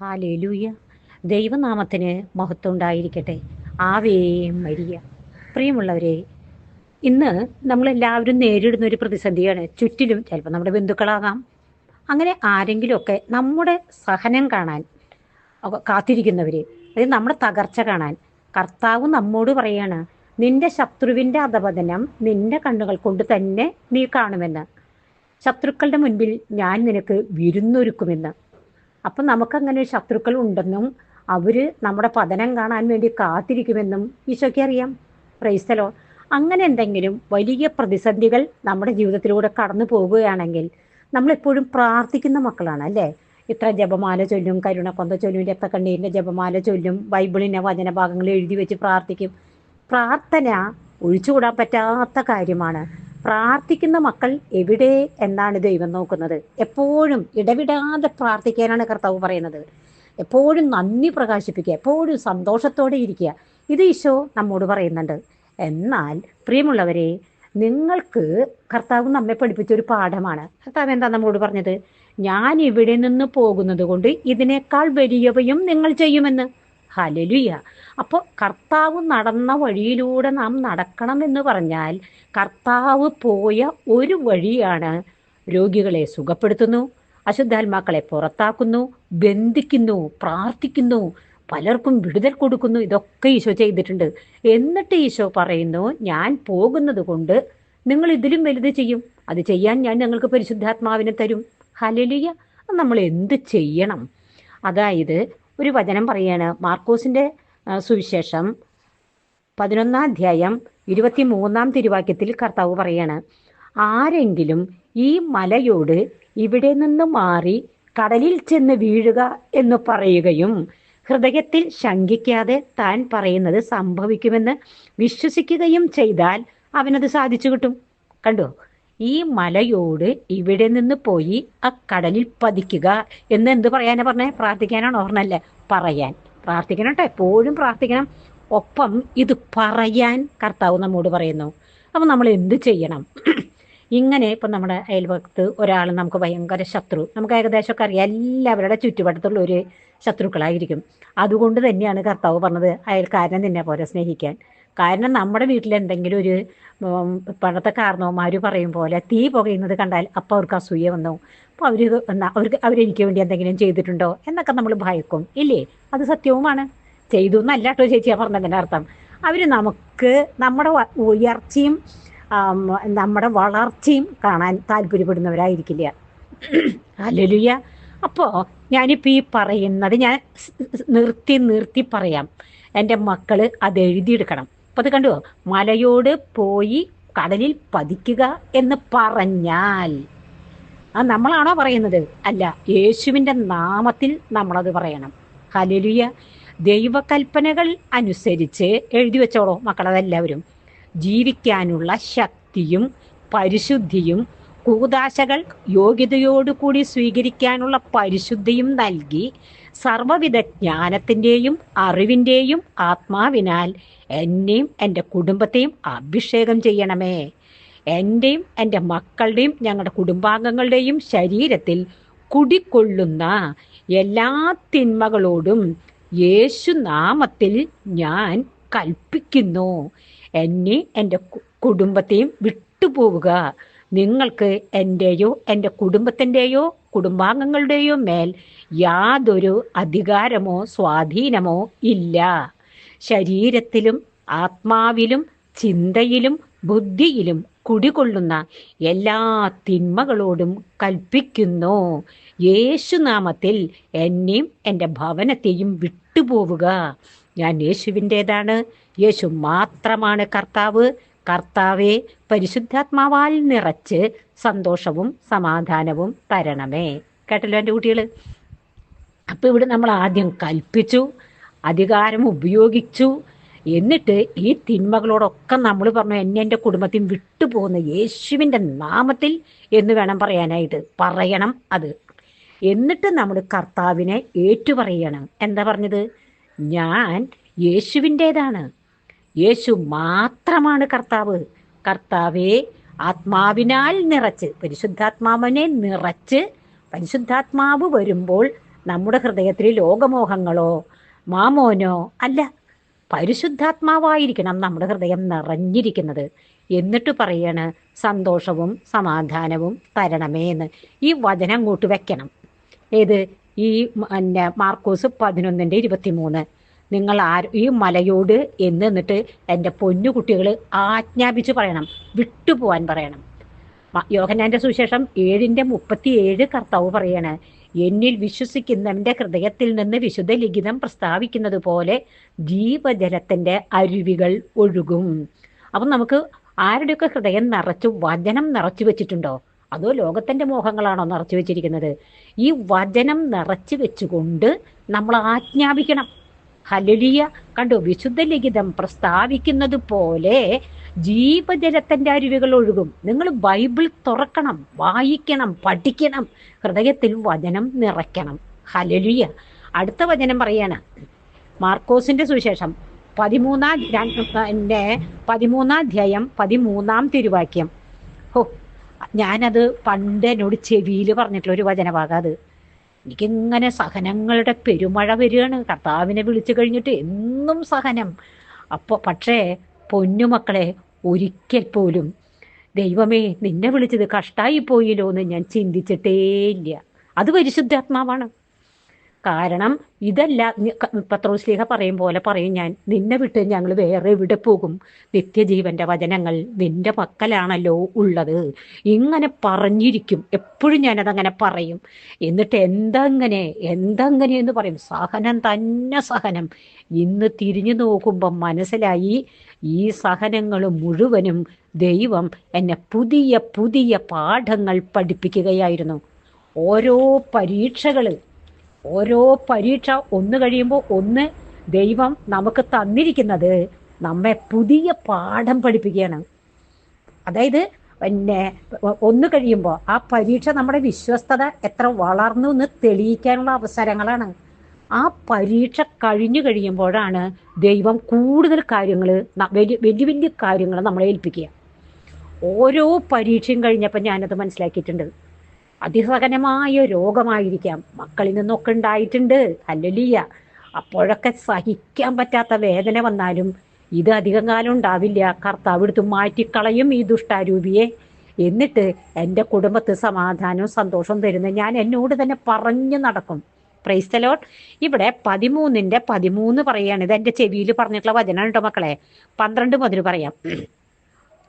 Hallelujah. ദൈവനാമത്തിന് മഹത്വം ഉണ്ടായിരിക്കട്ടെ ആവേ മരിയ. പ്രിയമുള്ളവരെ ഇന്ന് നമ്മളെല്ലാവരും നേരിടുന്ന ഒരു പ്രതിസന്ധിയാണ് ചുറ്റിലും ചിലപ്പോൾ നമ്മുടെ ബന്ധുക്കളാകാം. അങ്ങനെ ആരെങ്കിലുമൊക്കെ നമ്മുടെ സഹനം കാണാൻ കാത്തിരിക്കുന്നവർ അതായത് നമ്മുടെ തകർച്ച കാണാൻ കർത്താവ് നമ്മോട് പറയാണ് നിന്റെ ശത്രുവിന്റെ അധപതനം നിന്റെ കണ്ണുകൾ കൊണ്ട് തന്നെ നീ കാണുമെന്ന്. ശത്രുക്കളുടെ മുൻപിൽ ഞാൻ നിനക്ക് വിരുന്നൊരുക്കുമെന്ന്. അപ്പം നമുക്കങ്ങനെ ശത്രുക്കൾ ഉണ്ടെന്നും അവർ നമ്മുടെ പതനം കാണാൻ വേണ്ടി കാത്തിരിക്കുമെന്നും ഈശോയ്ക്ക് അറിയാം. പ്രൈസ്തലോ അങ്ങനെ എന്തെങ്കിലും വലിയ പ്രതിസന്ധികൾ നമ്മുടെ ജീവിതത്തിലൂടെ കടന്നു പോകുകയാണെങ്കിൽ നമ്മളെപ്പോഴും പ്രാർത്ഥിക്കുന്ന മക്കളാണ് അല്ലേ? ഇത്ര ജപമാല ചൊല്ലും കരുണക്കൊന്ത ചൊല്ലും രക്തക്കണ്ണീരിന്റെ ജപമാല ചൊല്ലും ബൈബിളിനെ വചനഭാഗങ്ങൾ എഴുതി വെച്ച് പ്രാർത്ഥിക്കും. പ്രാർത്ഥന ഒഴിച്ചുകൂടാൻ പറ്റാത്ത കാര്യമാണ്. പ്രാർത്ഥിക്കുന്ന മക്കൾ എവിടെ എന്നാണ് ദൈവം നോക്കുന്നത്? എപ്പോഴും ഇടവിടാതെ പ്രാർത്ഥിക്കാനാണ് കർത്താവ് പറയുന്നത്. എപ്പോഴും നന്ദി പ്രകാശിപ്പിക്കുക എപ്പോഴും സന്തോഷത്തോടെ ഇരിക്കുക. ഇത് ഈശോ നമ്മോട് പറയുന്നുണ്ട്. എന്നാൽ പ്രിയമുള്ളവരെ നിങ്ങൾക്ക് കർത്താവ് നമ്മെ പഠിപ്പിച്ച ഒരു പാഠമാണ്. കർത്താവ് എന്താ നമ്മോട് പറഞ്ഞത്? ഞാൻ ഇവിടെ നിന്ന് പോകുന്നത് കൊണ്ട് ഇതിനേക്കാൾ വലിയവയും നിങ്ങൾ ചെയ്യുമെന്ന്. ഹലലുയ അപ്പോൾ കർത്താവ് നടന്ന വഴിയിലൂടെ നാം നടക്കണം എന്ന് പറഞ്ഞാൽ കർത്താവ് പോയ ഒരു വഴിയാണ് രോഗികളെ സുഖപ്പെടുത്തുന്നു അശുദ്ധാത്മാക്കളെ പുറത്താക്കുന്നു ബന്ധിക്കുന്നു പ്രാർത്ഥിക്കുന്നു പലർക്കും വിടുതൽ കൊടുക്കുന്നു. ഇതൊക്കെ ഈശോ ചെയ്തിട്ടുണ്ട്. എന്നിട്ട് ഈശോ പറയുന്നു ഞാൻ പോകുന്നത് കൊണ്ട് നിങ്ങൾ ഇതിലും വലുത് ചെയ്യും. അത് ചെയ്യാൻ ഞാൻ ഞങ്ങൾക്ക് പരിശുദ്ധാത്മാവിനെ തരും. ഹലലിയ നമ്മൾ എന്ത് ചെയ്യണം? അതായത് ഒരു വചനം പറയാണ്. മാർക്കോസിന്റെ സുവിശേഷം പതിനൊന്നാം അധ്യായം ഇരുപത്തി മൂന്നാം തിരുവാക്യത്തിൽ കർത്താവ് പറയാണ് ആരെങ്കിലും ഈ മലയോട് ഇവിടെ നിന്ന് മാറി കടലിൽ ചെന്ന് വീഴുക എന്ന് പറയുകയും ഹൃദയത്തിൽ ശങ്കിക്കാതെ താൻ പറയുന്നത് സംഭവിക്കുമെന്ന് വിശ്വസിക്കുകയും ചെയ്താൽ അവനത് സാധിച്ചു കിട്ടും. കണ്ടോ? ഈ മലയോട് ഇവിടെ നിന്ന് പോയി ആ കടലിൽ പതിക്കുക എന്ന് എന്ത് പറയാനാ പറഞ്ഞേ? പ്രാർത്ഥിക്കാനാണോ പറഞ്ഞല്ലേ? പറയാൻ. പ്രാർത്ഥിക്കണം കേട്ടോ എപ്പോഴും പ്രാർത്ഥിക്കണം. ഒപ്പം ഇത് പറയാൻ കർത്താവ് നമ്മോട് പറയുന്നു. അപ്പം നമ്മൾ എന്ത് ചെയ്യണം? ഇങ്ങനെ ഇപ്പം നമ്മുടെ അയൽവക്കത്ത് ഒരാൾ നമുക്ക് ഭയങ്കര ശത്രു. നമുക്ക് ഏകദേശമൊക്കെ അറിയാം. എല്ലാവരുടെ ചുറ്റുവട്ടത്തുള്ള ഒരു ശത്രുക്കളായിരിക്കും. അതുകൊണ്ട് തന്നെയാണ് കർത്താവ് പറഞ്ഞത് അയൽക്കാരനെ നിന്നെ പോലെ സ്നേഹിക്കാൻ. കാരണം നമ്മുടെ വീട്ടിൽ എന്തെങ്കിലും ഒരു പണ്ടത്തെ കാരണവന്മാർ പറയും പോലെ തീ പുകയുന്നത് കണ്ടാൽ അപ്പം അവർക്ക് അസൂയ വന്നു. അപ്പോൾ അവർ അവർക്ക് അവരെനിക്ക് വേണ്ടി എന്തെങ്കിലും ചെയ്തിട്ടുണ്ടോ എന്നൊക്കെ നമ്മൾ ഭയക്കും. ഇല്ലേ? അത് സത്യവുമാണ്. ചെയ്തു എന്നല്ല കേട്ടോ ചേച്ചിയാ പറഞ്ഞതിന്റെ അർത്ഥം. അവർ നമുക്ക് നമ്മുടെ ഉയർച്ചയും നമ്മുടെ വളർച്ചയും കാണാൻ താല്പര്യപ്പെടുന്നവരായിരിക്കില്ല. അല്ലലുയ്യ. അപ്പോൾ ഞാനിപ്പോൾ ഈ പറയുന്നത് ഞാൻ നിർത്തി നിർത്തി പറയാം. എന്റെ മക്കൾ അത് എഴുതിയെടുക്കണം. അപ്പോൾ അത് കണ്ടോ? മലയോട് പോയി കടലിൽ പതിക്കുക എന്ന് പറഞ്ഞാൽ ആ നമ്മളാണോ പറയുന്നത്? അല്ല യേശുവിന്റെ നാമത്തിൽ നമ്മളത് പറയണം. ഹലലിയ ദൈവകൽപ്പനകൾ അനുസരിച്ച് എഴുതി വെച്ചോളൂ മക്കളതെല്ലാവരും. ജീവിക്കാനുള്ള ശക്തിയും പരിശുദ്ധിയും കൂതാശകൾ യോഗ്യതയോടുകൂടി സ്വീകരിക്കാനുള്ള പരിശുദ്ധിയും നൽകി സർവവിധ ജ്ഞാനത്തിന്റെയും അറിവിന്റെയും ആത്മാവിനാൽ എന്നെയും എന്റെ കുടുംബത്തെയും അഭിഷേകം ചെയ്യണമേ. എന്റെയും എന്റെ മക്കളുടെയും ഞങ്ങളുടെ കുടുംബാംഗങ്ങളുടെയും ശരീരത്തിൽ കുടിക്കൊള്ളുന്ന എല്ലാ തിന്മകളോടും യേശുനാമത്തിൽ ഞാൻ കൽപ്പിക്കുന്നു. എന്നെ എന്റെ കുടുംബത്തെയും വിട്ടുപോവുക. നിങ്ങൾക്ക് എന്റെയോ എന്റെ കുടുംബത്തിന്റെയോ കുടുംബാംഗങ്ങളുടെയോ മേൽ യാതൊരു അധികാരമോ സ്വാധീനമോ ഇല്ല. ശരീരത്തിലും ആത്മാവിലും ചിന്തയിലും ബുദ്ധിയിലും കുടികൊള്ളുന്ന എല്ലാ തിന്മകളോടും കൽപ്പിക്കുന്നു. യേശുനാമത്തിൽ എന്നെയും എന്റെ ഭവനത്തെയും വിട്ടുപോവുക. ഞാൻ യേശുവിന്റേതാണ്. യേശു മാത്രമാണ് കർത്താവ്. കർത്താവെ പരിശുദ്ധാത്മാവാൽ നിറച്ച് സന്തോഷവും സമാധാനവും തരണമേ. കേട്ടല്ലോ എന്റെ കുട്ടികൾ അപ്പോൾ ഇവിടെ നമ്മൾ ആദ്യം കൽപ്പിച്ചു അധികാരം ഉപയോഗിച്ചു. എന്നിട്ട് ഈ തിന്മകളോടൊക്കെ നമ്മൾ പറഞ്ഞു എന്നെ എന്റെ കുടുംബത്തിൽ വിട്ടുപോകുന്ന യേശുവിന്റെ നാമത്തിൽ എന്ന് വേണം പറയാനായിട്ട്. പറയണം അത്. എന്നിട്ട് നമ്മൾ കർത്താവിനെ ഏറ്റുപറയണം. എന്താ പറഞ്ഞത്? ഞാൻ യേശുവിന്റേതാണ്. യേശു മാത്രമാണ് കർത്താവ്. കർത്താവെ ആത്മാവിനാൽ നിറച്ച് പരിശുദ്ധാത്മാവിനെ നിറച്ച് പരിശുദ്ധാത്മാവ് വരുമ്പോൾ നമ്മുടെ ഹൃദയത്തിൽ ലോകമോഹങ്ങളോ മാമോനോ അല്ല പരിശുദ്ധാത്മാവായിരിക്കണം നമ്മുടെ ഹൃദയം നിറഞ്ഞിരിക്കുന്നത്. എന്നിട്ട് പറയാണ് സന്തോഷവും സമാധാനവും തരണമേ എന്ന്. ഈ വചനം അങ്ങോട്ട് വെക്കണം. ഏത്? ഈ പിന്നെ മാർക്കോസ് പതിനൊന്നിന്റെ ഇരുപത്തിമൂന്ന്. നിങ്ങൾ ആ ഈ മലയോട് എന്ന് എന്നിട്ട് എന്റെ പൊന്നു കുട്ടികൾ ആജ്ഞാപിച്ച് പറയണം വിട്ടുപോവാൻ പറയണം. സുശേഷം സുവിശേഷം ഏഴിന്റെ മുപ്പത്തി ഏഴ് കർത്താവ് പറയാണ് എന്നിൽ വിശ്വസിക്കുന്നവന്റെ ഹൃദയത്തിൽ നിന്ന് വിശുദ്ധ ലിഖിതം പ്രസ്താവിക്കുന്നത് പോലെ ജീവജലത്തിന്റെ അരുവികൾ ഒഴുകും. അപ്പം നമുക്ക് ആരുടെയൊക്കെ ഹൃദയം നിറച്ചു വചനം നിറച്ചു വെച്ചിട്ടുണ്ടോ? അതോ ലോകത്തിന്റെ മോഹങ്ങളാണോ നിറച്ചു വെച്ചിരിക്കുന്നത്? ഈ വചനം നിറച്ചു വെച്ചുകൊണ്ട് നമ്മൾ ആജ്ഞാപിക്കണം. ഹലലിയ കണ്ടു വിശുദ്ധ ലിഖിതം പ്രസ്താവിക്കുന്നത് പോലെ ജീവജലത്തിന്റെ അരുവികൾ ഒഴുകും. നിങ്ങൾ ബൈബിൾ തുറക്കണം വായിക്കണം പഠിക്കണം ഹൃദയത്തിൽ വചനം നിറയ്ക്കണം. ഹലലിയ അടുത്ത വചനം പറയാണ്. മാർക്കോസിന്റെ സുവിശേഷം പതിമൂന്നാം എന്റെ പതിമൂന്നാം അധ്യായം പതിമൂന്നാം തിരുവാക്യം. ഹോ ഞാനത് പണ്ട് എന്നോട് ചെവിയിൽ പറഞ്ഞിട്ടുള്ള ഒരു വചനഭാഗം അത്. എനിക്കിങ്ങനെ സഹനങ്ങളുടെ പെരുമഴ വരികയാണ്. കർത്താവിനെ വിളിച്ചു കഴിഞ്ഞിട്ട് എന്നും സഹനം. അപ്പോൾ പക്ഷേ പൊന്നുമക്കളെ ഒരിക്കൽ പോലും ദൈവമേ നിന്നെ വിളിച്ചത് കഷ്ടായി പോയില്ലോ എന്ന് ഞാൻ ചിന്തിച്ചിട്ടേ ഇല്ല അത് പരിശുദ്ധാത്മാവാണ്. കാരണം ഇതല്ല ക- പറയും പോലെ പറയും ഞാൻ നിന്നെ വിട്ട് ഞങ്ങൾ വേറെ എവിടെ പോകും? നിത്യജീവന്റെ വചനങ്ങൾ നിന്റെ പക്കലാണല്ലോ ഉള്ളത്. ഇങ്ങനെ പറഞ്ഞിരിക്കും. എപ്പോഴും ഞാനതങ്ങനെ പറയും. എന്നിട്ട് എന്തങ്ങനെ എന്തങ്ങനെ എന്ന് പറയും. സഹനം തന്നെ സഹനം. ഇന്ന് തിരിഞ്ഞു നോക്കുമ്പോൾ മനസ്സിലായി ഈ സഹനങ്ങൾ മുഴുവനും ദൈവം എന്നെ പുതിയ പുതിയ പാഠങ്ങൾ പഠിപ്പിക്കുകയായിരുന്നു. ഓരോ പരീക്ഷകൾ ഓരോ പരീക്ഷ ഒന്ന് കഴിയുമ്പോൾ ഒന്ന് ദൈവം നമുക്ക് തന്നിരിക്കുന്നത് നമ്മെ പുതിയ പാഠം പഠിപ്പിക്കുകയാണ്. അതായത് പിന്നെ ഒന്ന് കഴിയുമ്പോൾ ആ പരീക്ഷ നമ്മുടെ വിശ്വസ്തത എത്ര വളർന്നു എന്ന് തെളിയിക്കാനുള്ള അവസരങ്ങളാണ്. ആ പരീക്ഷ കഴിഞ്ഞു കഴിയുമ്പോഴാണ് ദൈവം കൂടുതൽ കാര്യങ്ങൾ വലിയ വലിയ വലിയ കാര്യങ്ങൾ നമ്മളെ ഏൽപ്പിക്കുക. ഓരോ പരീക്ഷയും കഴിഞ്ഞപ്പോൾ ഞാനത് മനസ്സിലാക്കിയിട്ടുണ്ട്. അതിസഹനമായ രോഗമായിരിക്കാം. മക്കളിൽ നിന്നൊക്കെ ഉണ്ടായിട്ടുണ്ട്. അല്ലലിയ അപ്പോഴൊക്കെ സഹിക്കാൻ പറ്റാത്ത വേദന വന്നാലും ഇത് അധികം കാലം ഉണ്ടാവില്ല. കർത്താവ് എടുത്ത് മാറ്റിക്കളയും ഈ ദുഷ്ടാരൂപിയെ. എന്നിട്ട് എന്റെ കുടുംബത്ത് സമാധാനവും സന്തോഷവും തരുന്ന ഞാൻ എന്നോട് തന്നെ പറഞ്ഞു നടക്കും. പ്രൈസ്തലോട്ട് ഇവിടെ പതിമൂന്നിന്റെ പതിമൂന്ന് പറയാണ് ഇത് എന്റെ ചെവിയിൽ പറഞ്ഞിട്ടുള്ള വചനം കേട്ടോ മക്കളെ. പന്ത്രണ്ട് മുതൽ പറയാം.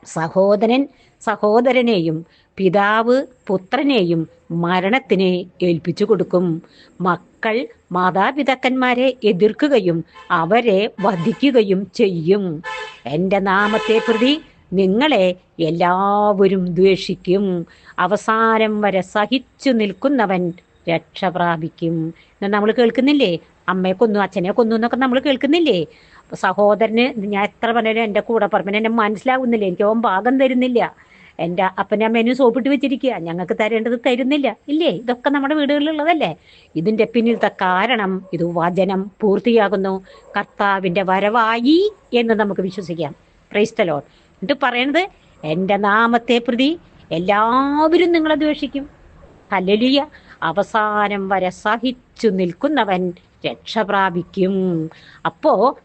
സഹോദരൻ സഹോദരനെയും പിതാവ് പുത്രനെയും മരണത്തിനെ ഏൽപ്പിച്ചു കൊടുക്കും. മക്കൾ മാതാപിതാക്കന്മാരെ എതിർക്കുകയും അവരെ വധിക്കുകയും ചെയ്യും. എന്റെ നാമത്തെ പ്രതി നിങ്ങളെ എല്ലാവരും ദ്വേഷിക്കും. അവസാനം വരെ സഹിച്ചു നിൽക്കുന്നവൻ രക്ഷ പ്രാപിക്കും. നമ്മൾ കേൾക്കുന്നില്ലേ? അമ്മയെ കൊന്നു അച്ഛനെ കൊന്നു എന്നൊക്കെ നമ്മൾ കേൾക്കുന്നില്ലേ? സഹോദരന് ഞാൻ എത്ര പറഞ്ഞാലും എന്റെ കൂടെ പറപ്പിന് എന്നെ മനസ്സിലാവുന്നില്ല. എനിക്ക് അവൻ ഭാഗം തരുന്നില്ല. എന്റെ അപ്പന്റെ അമ്മേനും സോപ്പിട്ട് വെച്ചിരിക്കുക. ഞങ്ങൾക്ക് തരേണ്ടത് തരുന്നില്ല. ഇല്ലേ? ഇതൊക്കെ നമ്മുടെ വീടുകളിലുള്ളതല്ലേ? ഇതിന്റെ പിന്നിലത്തെ കാരണം ഇത് വചനം പൂർത്തിയാകുന്നു. കർത്താവിന്റെ വരവായി എന്ന് നമുക്ക് വിശ്വസിക്കാം. ക്രൈസ്തലോ എന്നിട്ട് പറയണത് എന്റെ നാമത്തെ പ്രതി എല്ലാവരും നിങ്ങളെ ദ്വേഷിക്കും. കല്ലലിയ അവസാനം വരെ സഹിച്ചു നിൽക്കുന്നവൻ രക്ഷ പ്രാപിക്കും. അപ്പോ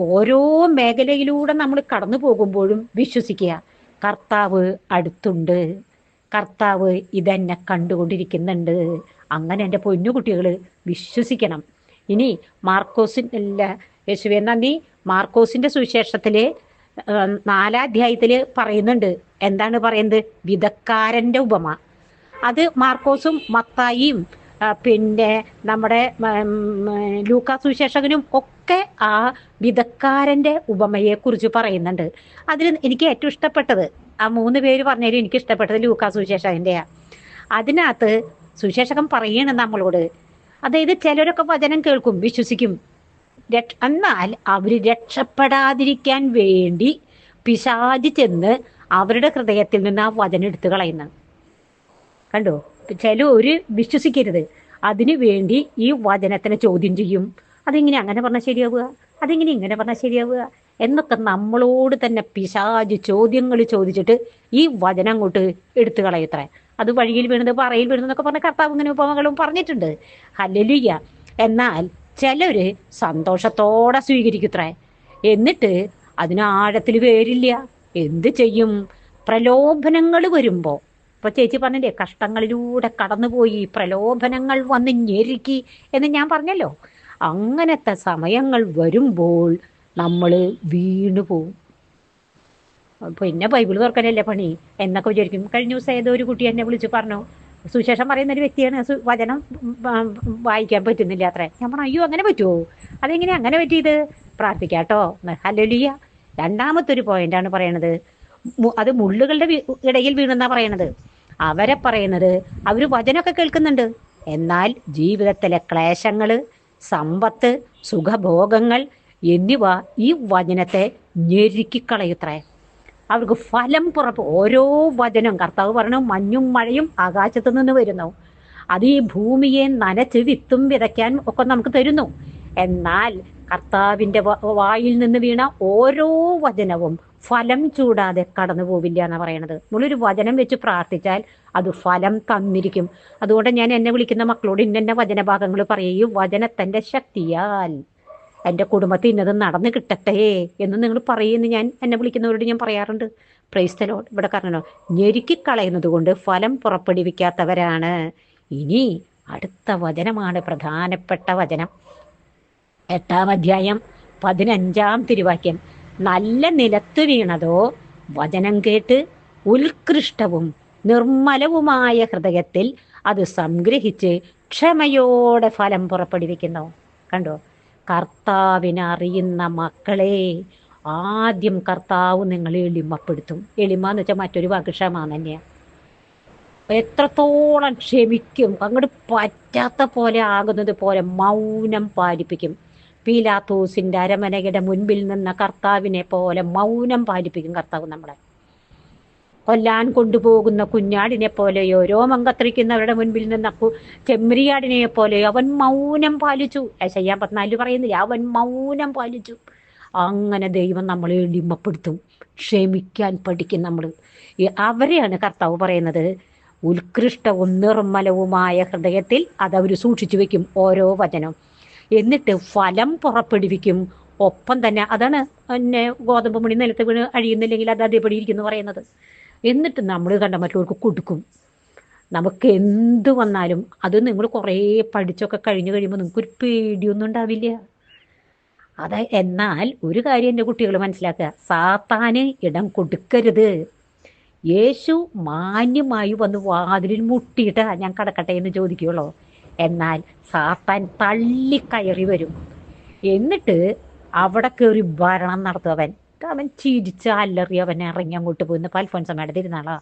ഓരോ മേഖലയിലൂടെ നമ്മൾ കടന്നു പോകുമ്പോഴും വിശ്വസിക്കുക. കർത്താവ് അടുത്തുണ്ട്. കർത്താവ് ഇതെന്നെ കണ്ടുകൊണ്ടിരിക്കുന്നുണ്ട്. അങ്ങനെ എന്റെ പൊന്നുകുട്ടികൾ വിശ്വസിക്കണം. ഇനി മാർക്കോസിന്റെ യേശുവെ നന്ദി മാർക്കോസിന്റെ സുവിശേഷത്തിൽ നാലാധ്യായത്തിൽ പറയുന്നുണ്ട്. എന്താണ് പറയുന്നത്? വിധക്കാരന്റെ ഉപമ. അത് മാർക്കോസും മത്തായിയും പിന്നെ നമ്മുടെ ലൂക്കാ സുവിശേഷകനും ഒക്കെ ആ വിധക്കാരന്റെ ഉപമയെക്കുറിച്ച് പറയുന്നുണ്ട്. അതിൽ എനിക്ക് ഏറ്റവും ഇഷ്ടപ്പെട്ടത് ആ മൂന്ന് പേര് പറഞ്ഞതിൽ എനിക്ക് ഇഷ്ടപ്പെട്ടത് ലൂക്കാ സുശേഷകന്റെയാണ് അതിനകത്ത് സുവിശേഷകൻ പറയണം നമ്മളോട് അതായത് ചിലരൊക്കെ വചനം കേൾക്കും വിശ്വസിക്കും. എന്നാൽ അവർ രക്ഷപ്പെടാതിരിക്കാൻ വേണ്ടി പിശാചി ചെന്ന് അവരുടെ ഹൃദയത്തിൽ നിന്ന് ആ വചനം എടുത്തു കളയുന്നു. കണ്ടോ? ചിലര് വിശ്വസിക്കരുത്. അതിനു വേണ്ടി ഈ വചനത്തിനെ ചോദ്യം ചെയ്യും. അതെങ്ങനെ അങ്ങനെ പറഞ്ഞാൽ ശരിയാവുക? അതെങ്ങനെ ഇങ്ങനെ പറഞ്ഞാൽ ശരിയാവുക? എന്നൊക്കെ നമ്മളോട് തന്നെ പിശാജ് ചോദ്യങ്ങൾ ചോദിച്ചിട്ട് ഈ വചനം അങ്ങോട്ട് എടുത്തു കളയത്രേ അത് വഴിയിൽ വീണത് പറയിൽ വീണതെന്നൊക്കെ പറഞ്ഞ കർത്താവ് ഇങ്ങനെ ഉപമകളും പറഞ്ഞിട്ടുണ്ട്. ഹല്ലേലൂയ എന്നാൽ ചിലര് സന്തോഷത്തോടെ സ്വീകരിക്കത്രേ എന്നിട്ട് അതിന് ആഴത്തിൽ വേരില്ല. എന്ത് ചെയ്യും? പ്രലോഭനങ്ങൾ വരുമ്പോൾ ഇപ്പൊ ചേച്ചി പറഞ്ഞില്ലേ കഷ്ടങ്ങളിലൂടെ കടന്നുപോയി പ്രലോഭനങ്ങൾ വന്ന് ഞെരുക്കി എന്ന് ഞാൻ പറഞ്ഞല്ലോ. അങ്ങനത്തെ സമയങ്ങൾ വരുമ്പോൾ നമ്മൾ വീണു പോവും. പിന്നെ ബൈബിൾ തുറക്കാനല്ലേ പണി? എന്നൊക്കെ വിചാരിക്കും. കഴിഞ്ഞ ദിവസം ഏതോ ഒരു കുട്ടി എന്നെ വിളിച്ച് പറഞ്ഞു സുശേഷം പറയുന്ന ഒരു വ്യക്തിയാണ് വചനം വായിക്കാൻ പറ്റുന്നില്ല അത്ര. ഞാൻ പറഞ്ഞു അയ്യോ അങ്ങനെ പറ്റുമോ അതെങ്ങനെ അങ്ങനെ പറ്റിയത്? പ്രാർത്ഥിക്കാട്ടോ. ഹല്ലേലൂയ. രണ്ടാമത്തെ ഒരു പോയിന്റാണ് പറയണത്. അത് മുള്ളുകളുടെ ഇടയിൽ വീണെന്നാ പറയണത്. അവരെ പറയുന്നത് അവർ വചനമൊക്കെ കേൾക്കുന്നുണ്ട്. എന്നാൽ ജീവിതത്തിലെ ക്ലേശങ്ങൾ സമ്പത്ത് സുഖഭോഗങ്ങൾ എന്നിവ ഈ വചനത്തെ ഞെരുക്കിക്കളയുത്രേ. അവർക്ക് ഫലം പുറപ്പ്. ഓരോ വചനം കർത്താവ് പറഞ്ഞു മഞ്ഞും മഴയും ആകാശത്തു നിന്ന് വരുന്നു. അത് ഈ ഭൂമിയെ നനച്ച് വിത്തും വിതയ്ക്കാൻ ഒക്കെ നമുക്ക് തരുന്നു. എന്നാൽ കർത്താവിന്റെ വായിൽ നിന്ന് വീണ ഓരോ വചനവും ഫലം ചൂടാതെ കടന്നു പോവില്ല എന്നാണ് പറയണത്. നമ്മളൊരു വചനം വെച്ച് പ്രാർത്ഥിച്ചാൽ അത് ഫലം തന്നിരിക്കും. അതുകൊണ്ട് ഞാൻ എന്നെ വിളിക്കുന്ന മക്കളോട് ഇന്ന വചനഭാഗങ്ങൾ പറയും. വചനത്തിന്റെ ശക്തിയാൽ എന്റെ കുടുംബത്തിൽ ഇന്നത് നടന്നു കിട്ടട്ടെ എന്ന് നിങ്ങൾ പറയുമെന്ന് ഞാൻ എന്നെ വിളിക്കുന്നവരോട് ഞാൻ പറയാറുണ്ട്. പ്രൈസ്തലോ ഇവിടെ കാരണോ ഞെരുക്കിക്കളയുന്നത് കൊണ്ട് ഫലം പുറപ്പെടുവിക്കാത്തവരാണ്. ഇനി അടുത്ത വചനമാണ് പ്രധാനപ്പെട്ട വചനം. എട്ടാം അധ്യായം പതിനഞ്ചാം തിരുവാക്യം. നല്ല നിലത്ത് വീണതോ വചനം കേട്ട് ഉത്കൃഷ്ടവും നിർമ്മലവുമായ ഹൃദയത്തിൽ അത് സംഗ്രഹിച്ച് ക്ഷമയോടെ ഫലം പുറപ്പെടുവിക്കുന്നു. കണ്ടോ? കർത്താവിനെ അറിയുന്ന മക്കളെ ആദ്യം കർത്താവ് നിങ്ങളെ എളിമപ്പെടുത്തും. എളിമ എന്ന് വെച്ചാൽ മറ്റൊരു വാക്ക് ക്ഷമ തന്നെയാണ് എത്രത്തോളം ക്ഷമിക്കും. അങ്ങോട്ട് പറ്റാത്ത പോലെ ആകുന്നത് പോലെ മൗനം പാലിപ്പിക്കും. പീലാത്തോസിന്റെ അരമനയുടെ മുൻപിൽ നിന്ന കർത്താവിനെ പോലെ മൗനം പാലിപ്പിക്കും കർത്താവ് നമ്മളെ. കൊല്ലാൻ കൊണ്ടുപോകുന്ന കുഞ്ഞാടിനെ പോലെയോ രോമം കത്തിരിക്കുന്നവരുടെ മുൻപിൽ നിന്ന ചെമ്മരിയാടിനെ പോലെയോ അവൻ മൗനം പാലിച്ചു. ചെയ്യാൻ പത്നാൽ പറയുന്നില്ല? അവൻ മൗനം പാലിച്ചു. അങ്ങനെ ദൈവം നമ്മളെ എളിമപ്പെടുത്തും ക്ഷമിക്കാൻ പഠിക്കും നമ്മൾ അവരെയാണ് കർത്താവ് പറയുന്നത്. ഉത്കൃഷ്ടവും നിർമ്മലവുമായ ഹൃദയത്തിൽ അതവർ സൂക്ഷിച്ചു വെക്കും ഓരോ വചനം. എന്നിട്ട് ഫലം പുറപ്പെടുവിക്കും. ഒപ്പം തന്നെ അതാണ് പിന്നെ ഗോതമ്പ് മണി നിലത്ത് വീണ് അഴിയുന്നില്ലെങ്കിൽ അത് അതേപടി ഇരിക്കുന്നു പറയുന്നത്. എന്നിട്ട് നമ്മൾ കണ്ട മറ്റുള്ളവർക്ക് കൊടുക്കും. നമുക്ക് എന്ത് വന്നാലും അത് നിങ്ങൾ കുറേ പഠിച്ചൊക്കെ കഴിഞ്ഞു കഴിയുമ്പോൾ നിങ്ങൾക്കൊരു പേടിയൊന്നും ഉണ്ടാവില്ല. അത് എന്നാൽ ഒരു കാര്യം എന്റെ കുട്ടികൾ മനസ്സിലാക്കുക. സാത്താന് ഇടം കൊടുക്കരുത്. യേശു മാന്യമായി വന്ന് വാതിലിൽ മുട്ടിയിട്ട് ഞാൻ കടക്കട്ടെ എന്ന് ചോദിക്കുകയുള്ളൂ. എന്നാൽ സാത്താൻ കയറി വരും. എന്നിട്ട് അവിടെ കയറി ഭരണം നടത്തും അവൻ അവൻ ചിരിച്ച് അല്ലറി അവൻ ഇറങ്ങി അങ്ങോട്ട് പോയി. പോകുന്ന പൽഫോൻസമ്മയുടെ തിരുന്നാളാ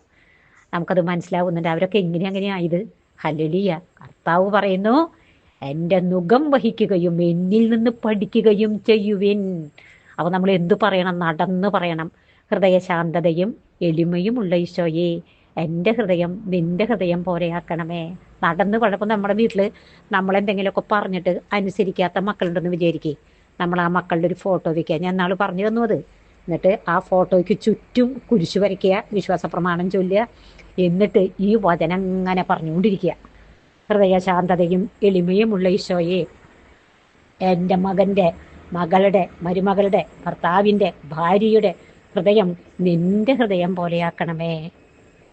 നമുക്കത് മനസ്സിലാവുന്നുണ്ട്. അവരൊക്കെ എങ്ങനെ അങ്ങനെയായത്? ഹല്ലേലൂയ കർത്താവ് പറയുന്നു എന്റെ നുഖം വഹിക്കുകയും എന്നിൽ നിന്ന് പഠിക്കുകയും ചെയ്യുവിൻ. അപ്പോൾ നമ്മൾ എന്തു പറയണം? നടന്ന് പറയണം. ഹൃദയശാന്തതയും എളിമയും ഉള്ള ഈശോയെ. എന്റെ ഹൃദയം നിന്റെ ഹൃദയം പോലെയാക്കണമേ. നടന്ന് കുഴപ്പം നമ്മുടെ വീട്ടിൽ നമ്മളെന്തെങ്കിലുമൊക്കെ പറഞ്ഞിട്ട് അനുസരിക്കാത്ത മക്കളുണ്ടെന്ന് വിചാരിക്കേ. നമ്മൾ ആ മക്കളുടെ ഒരു ഫോട്ടോ വെക്കുക ഞാൻ നാൾ പറഞ്ഞു തന്നു അത്. എന്നിട്ട് ആ ഫോട്ടോയ്ക്ക് ചുറ്റും കുരിശു വരയ്ക്കുക വിശ്വാസ പ്രമാണം ചൊല്ലുക എന്നിട്ട് ഈ വചനം അങ്ങനെ പറഞ്ഞുകൊണ്ടിരിക്കുക. ഹൃദയശാന്തതയും എളിമയുമുള്ള ഈശോയെ എന്റെ മകന്റെ മകളുടെ മരുമകളുടെ ഭർത്താവിന്റെ ഭാര്യയുടെ ഹൃദയം നിന്റെ ഹൃദയം പോലെയാക്കണമേ.